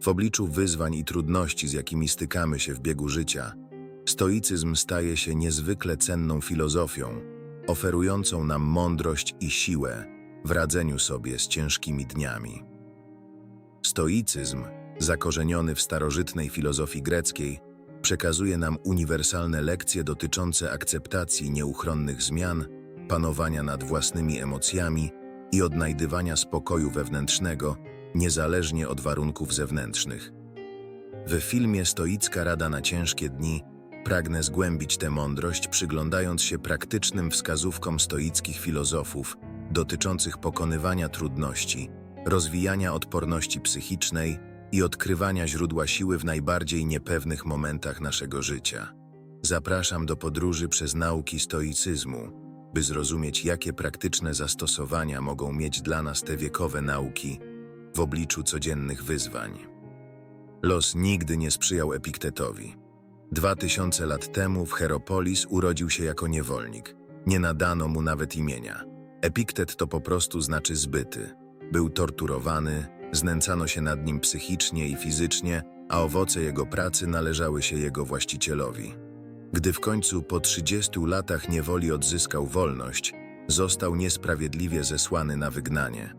W obliczu wyzwań i trudności, z jakimi stykamy się w biegu życia, stoicyzm staje się niezwykle cenną filozofią, oferującą nam mądrość i siłę w radzeniu sobie z ciężkimi dniami. Stoicyzm, zakorzeniony w starożytnej filozofii greckiej, przekazuje nam uniwersalne lekcje dotyczące akceptacji nieuchronnych zmian, panowania nad własnymi emocjami i odnajdywania spokoju wewnętrznego, niezależnie od warunków zewnętrznych. W filmie Stoicka Rada na ciężkie dni pragnę zgłębić tę mądrość, przyglądając się praktycznym wskazówkom stoickich filozofów dotyczących pokonywania trudności, rozwijania odporności psychicznej i odkrywania źródła siły w najbardziej niepewnych momentach naszego życia. Zapraszam do podróży przez nauki stoicyzmu, by zrozumieć, jakie praktyczne zastosowania mogą mieć dla nas te wiekowe nauki w obliczu codziennych wyzwań. Los nigdy nie sprzyjał Epiktetowi. Dwa tysiące lat temu w Heropolis urodził się jako niewolnik. Nie nadano mu nawet imienia. Epiktet to po prostu znaczy zbyty. Był torturowany, znęcano się nad nim psychicznie i fizycznie, a owoce jego pracy należały się jego właścicielowi. Gdy w końcu po 30 latach niewoli odzyskał wolność, został niesprawiedliwie zesłany na wygnanie.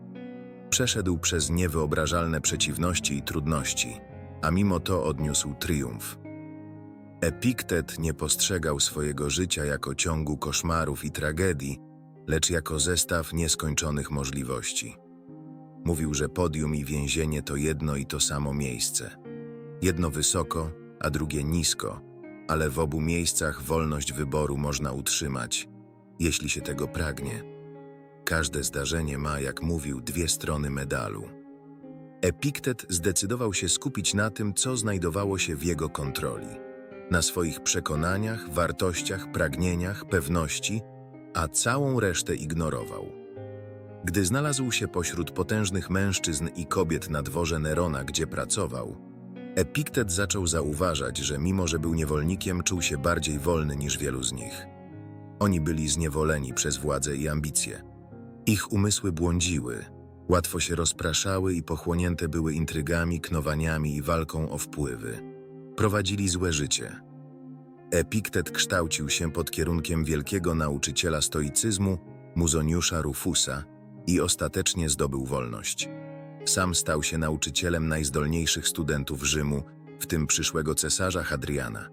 Przeszedł przez niewyobrażalne przeciwności i trudności, a mimo to odniósł triumf. Epiktet nie postrzegał swojego życia jako ciągu koszmarów i tragedii, lecz jako zestaw nieskończonych możliwości. Mówił, że podium i więzienie to jedno i to samo miejsce. Jedno wysoko, a drugie nisko, ale w obu miejscach wolność wyboru można utrzymać, jeśli się tego pragnie. Każde zdarzenie ma, jak mówił, dwie strony medalu. Epiktet zdecydował się skupić na tym, co znajdowało się w jego kontroli. Na swoich przekonaniach, wartościach, pragnieniach, pewności, a całą resztę ignorował. Gdy znalazł się pośród potężnych mężczyzn i kobiet na dworze Nerona, gdzie pracował, Epiktet zaczął zauważać, że mimo że był niewolnikiem, czuł się bardziej wolny niż wielu z nich. Oni byli zniewoleni przez władzę i ambicje. Ich umysły błądziły, łatwo się rozpraszały i pochłonięte były intrygami, knowaniami i walką o wpływy. Prowadzili złe życie. Epiktet kształcił się pod kierunkiem wielkiego nauczyciela stoicyzmu, Muzoniusza Rufusa, i ostatecznie zdobył wolność. Sam stał się nauczycielem najzdolniejszych studentów Rzymu, w tym przyszłego cesarza Hadriana.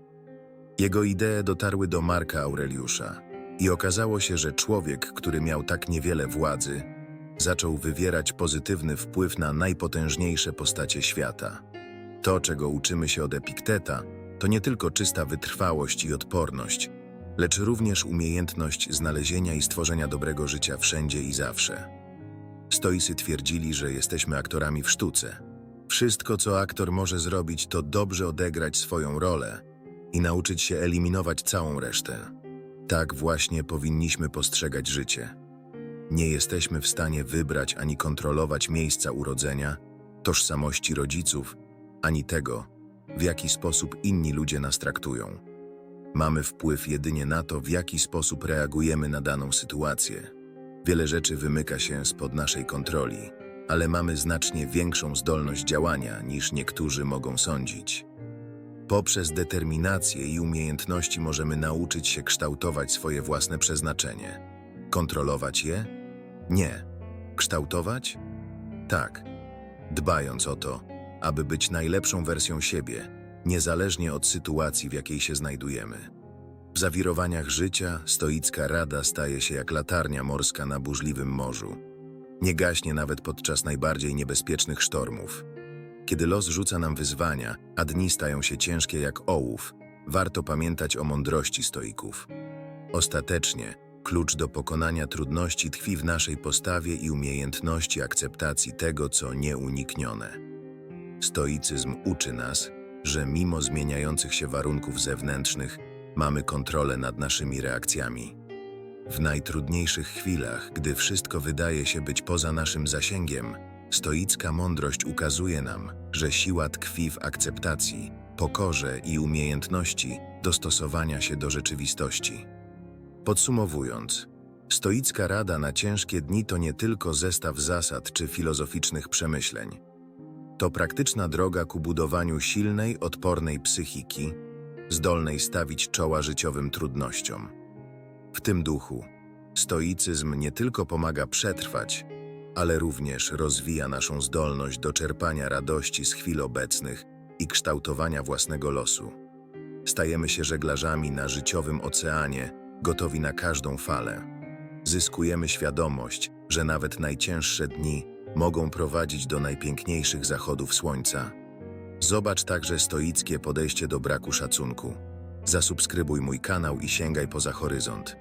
Jego idee dotarły do Marka Aureliusza i okazało się, że człowiek, który miał tak niewiele władzy, zaczął wywierać pozytywny wpływ na najpotężniejsze postacie świata. To, czego uczymy się od Epikteta, to nie tylko czysta wytrwałość i odporność, lecz również umiejętność znalezienia i stworzenia dobrego życia wszędzie i zawsze. Stoicy twierdzili, że jesteśmy aktorami w sztuce. Wszystko, co aktor może zrobić, to dobrze odegrać swoją rolę i nauczyć się eliminować całą resztę. Tak właśnie powinniśmy postrzegać życie. Nie jesteśmy w stanie wybrać ani kontrolować miejsca urodzenia, tożsamości rodziców, ani tego, w jaki sposób inni ludzie nas traktują. Mamy wpływ jedynie na to, w jaki sposób reagujemy na daną sytuację. Wiele rzeczy wymyka się spod naszej kontroli, ale mamy znacznie większą zdolność działania niż niektórzy mogą sądzić. Poprzez determinację i umiejętności możemy nauczyć się kształtować swoje własne przeznaczenie. Kontrolować je? Nie. Kształtować? Tak. Dbając o to, aby być najlepszą wersją siebie, niezależnie od sytuacji, w jakiej się znajdujemy. W zawirowaniach życia stoicka rada staje się jak latarnia morska na burzliwym morzu. Nie gaśnie nawet podczas najbardziej niebezpiecznych sztormów. Kiedy los rzuca nam wyzwania, a dni stają się ciężkie jak ołów, warto pamiętać o mądrości stoików. Ostatecznie, klucz do pokonania trudności tkwi w naszej postawie i umiejętności akceptacji tego, co nieuniknione. Stoicyzm uczy nas, że mimo zmieniających się warunków zewnętrznych, mamy kontrolę nad naszymi reakcjami. W najtrudniejszych chwilach, gdy wszystko wydaje się być poza naszym zasięgiem, stoicka mądrość ukazuje nam, że siła tkwi w akceptacji, pokorze i umiejętności dostosowania się do rzeczywistości. Podsumowując, stoicka rada na ciężkie dni to nie tylko zestaw zasad czy filozoficznych przemyśleń. To praktyczna droga ku budowaniu silnej, odpornej psychiki, zdolnej stawić czoła życiowym trudnościom. W tym duchu stoicyzm nie tylko pomaga przetrwać, ale również rozwija naszą zdolność do czerpania radości z chwil obecnych i kształtowania własnego losu. Stajemy się żeglarzami na życiowym oceanie, gotowi na każdą falę. Zyskujemy świadomość, że nawet najcięższe dni mogą prowadzić do najpiękniejszych zachodów słońca. Zobacz także stoickie podejście do braku szacunku. Zasubskrybuj mój kanał i sięgaj poza horyzont.